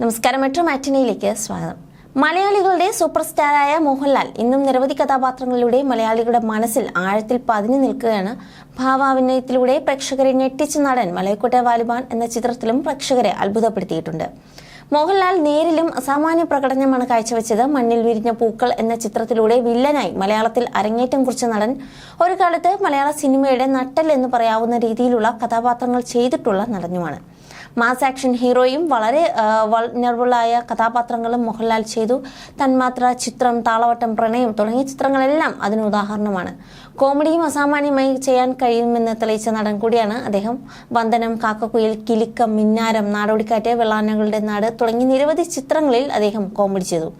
നമസ്കാരം. മെട്രോ മാറ്റിനയിലേക്ക് സ്വാഗതം. മലയാളികളുടെ സൂപ്പർ സ്റ്റാറായ മോഹൻലാൽ ഇന്നും നിരവധി കഥാപാത്രങ്ങളിലൂടെ മലയാളികളുടെ മനസ്സിൽ ആഴത്തിൽ പതിഞ്ഞു നിൽക്കുകയാണ്. ഭാവാഭിനയത്തിലൂടെ പ്രേക്ഷകരെ ഞെട്ടിച്ച നടൻ മലയക്കോട്ടെ വാലിബാൻ എന്ന ചിത്രത്തിലും പ്രേക്ഷകരെ അത്ഭുതപ്പെടുത്തിയിട്ടുണ്ട്. മോഹൻലാൽ നേരിലും അസാമാന്യ പ്രകടനമാണ് കാഴ്ചവെച്ചത്. മണ്ണിൽ വിരിഞ്ഞ പൂക്കൾ എന്ന ചിത്രത്തിലൂടെ വില്ലനായി മലയാളത്തിൽ അരങ്ങേറ്റം കുറിച്ച നടൻ. ഒരു കാലത്ത് മലയാള സിനിമയുടെ നട്ടൽ എന്ന് പറയാവുന്ന രീതിയിലുള്ള കഥാപാത്രങ്ങൾ ചെയ്തിട്ടുള്ള നടനുമാണ്. മാസ് ആക്ഷൻ ഹീറോയും വളരെ വൾനറബിളായ കഥാപാത്രങ്ങളും മോഹൻലാൽ ചെയ്തു. തന്മാത്ര ചിത്രം താളവട്ടം പ്രണയം തുടങ്ങിയ ചിത്രങ്ങളെല്ലാം അതിന് ഉദാഹരണമാണ്. കോമഡിയും അസാമാന്യമായി ചെയ്യാൻ കഴിയുമെന്ന് തെളിയിച്ച നടൻ കൂടിയാണ് അദ്ദേഹം. വന്ദനം കാക്കക്കുയിൽ കിലുക്കം മിന്നാരം നാടോടിക്കാറ്റ് വെള്ളാനകളുടെ നാട് തുടങ്ങി നിരവധി ചിത്രങ്ങളിൽ അദ്ദേഹം കോമഡി ചെയ്തു.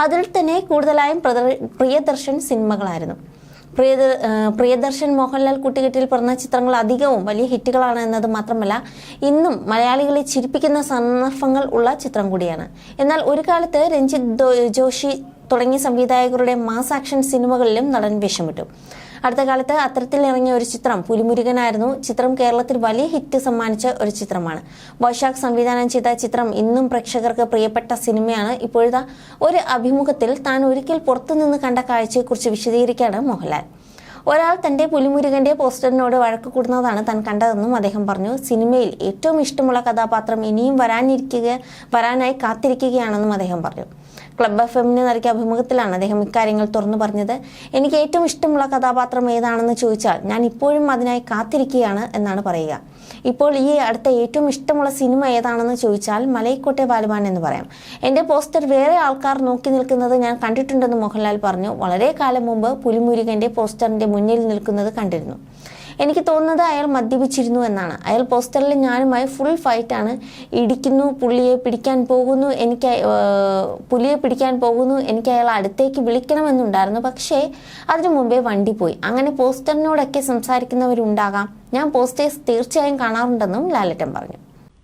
അതിൽ തന്നെ കൂടുതലായും പ്രിയദർശൻ സിനിമകളായിരുന്നു. പ്രിയദ പ്രിയദർശൻ മോഹൻലാൽ കുട്ടികെട്ടിൽ പറഞ്ഞ ചിത്രങ്ങൾ അധികവും വലിയ ഹിറ്റുകളാണ് എന്നത് മാത്രമല്ല ഇന്നും മലയാളികളെ ചിരിപ്പിക്കുന്ന സന്ദർഭങ്ങൾ ഉള്ള ചിത്രം കൂടിയാണ്. എന്നാൽ ഒരു കാലത്ത് രഞ്ജിത്ത് ജോഷി തുടങ്ങിയ സംവിധായകരുടെ മാസ് ആക്ഷൻ സിനിമകളിലും നടൻ വേഷമിട്ടു. അടുത്ത കാലത്ത് അത്തരത്തിൽ ഇറങ്ങിയ ഒരു ചിത്രം പുലിമുരുകനായിരുന്നു. ചിത്രം കേരളത്തിൽ വലിയ ഹിറ്റ് സമ്മാനിച്ച ഒരു ചിത്രമാണ്. വൈശാഖ് സംവിധാനം ചെയ്ത ചിത്രം ഇന്നും പ്രേക്ഷകർക്ക് പ്രിയപ്പെട്ട സിനിമയാണ്. ഇപ്പോഴത്തെ ഒരു അഭിമുഖത്തിൽ താൻ ഒരിക്കൽ പുറത്തുനിന്ന് കണ്ട കാഴ്ചയെക്കുറിച്ച് വിശദീകരിക്കുകയാണ് മോഹൻലാൽ. ഒരാൾ തന്റെ പുലിമുരുകന്റെ പോസ്റ്ററിനോട് വഴക്ക് കൂടുന്നതാണ് താൻ കണ്ടതെന്നും അദ്ദേഹം പറഞ്ഞു. സിനിമയിൽ ഏറ്റവും ഇഷ്ടമുള്ള കഥാപാത്രം ഇനിയും വരാനിരിക്കുക വരാനായി കാത്തിരിക്കുകയാണെന്നും അദ്ദേഹം പറഞ്ഞു. ക്ലബ് എഫ് എമ്മിന് നൽകിയ അഭിമുഖത്തിലാണ് അദ്ദേഹം ഇക്കാര്യങ്ങൾ തുറന്നു പറഞ്ഞത്. എനിക്ക് ഏറ്റവും ഇഷ്ടമുള്ള കഥാപാത്രം ഏതാണെന്ന് ചോദിച്ചാൽ ഞാൻ ഇപ്പോഴും അതിനായി കാത്തിരിക്കുകയാണ് എന്നാണ് പറയുക. ഇപ്പോൾ ഈ അടുത്ത ഏറ്റവും ഇഷ്ടമുള്ള സിനിമ ഏതാണെന്ന് ചോദിച്ചാൽ മലയിക്കോട്ടെ ബാലുമാൻ എന്ന് പറയാം. എന്റെ പോസ്റ്റർ വേറെ ആൾക്കാർ നോക്കി നിൽക്കുന്നത് ഞാൻ കണ്ടിട്ടുണ്ടെന്ന് മോഹൻലാൽ പറഞ്ഞു. വളരെ കാലം മുമ്പ് പുലിമുരുകന്റെ പോസ്റ്ററിന്റെ മുന്നിൽ നിൽക്കുന്നത് കണ്ടിരുന്നു. എനിക്ക് തോന്നുന്നത് അയാൾ മദ്യപിച്ചിരുന്നു എന്നാണ്. അയാൾ പോസ്റ്ററിൽ ഞാനുമായി ഫുൾ ഫൈറ്റാണ് ഇടിക്കുന്നു പുള്ളിയെ പിടിക്കാൻ പോകുന്നു എനിക്ക് പുലിയെ പിടിക്കാൻ പോകുന്നു എനിക്ക് അയാൾ അടുത്തേക്ക് വിളിക്കണമെന്നുണ്ടായിരുന്നു. പക്ഷേ അതിനു മുമ്പേ വണ്ടി പോയി. അങ്ങനെ പോസ്റ്ററിനോടൊക്കെ സംസാരിക്കുന്നവരുണ്ടാകാം. ഞാൻ പോസ്റ്റേഴ്സ് തീർച്ചയായും കാണാറുണ്ടെന്നും ലാലറ്റൻ പറഞ്ഞു.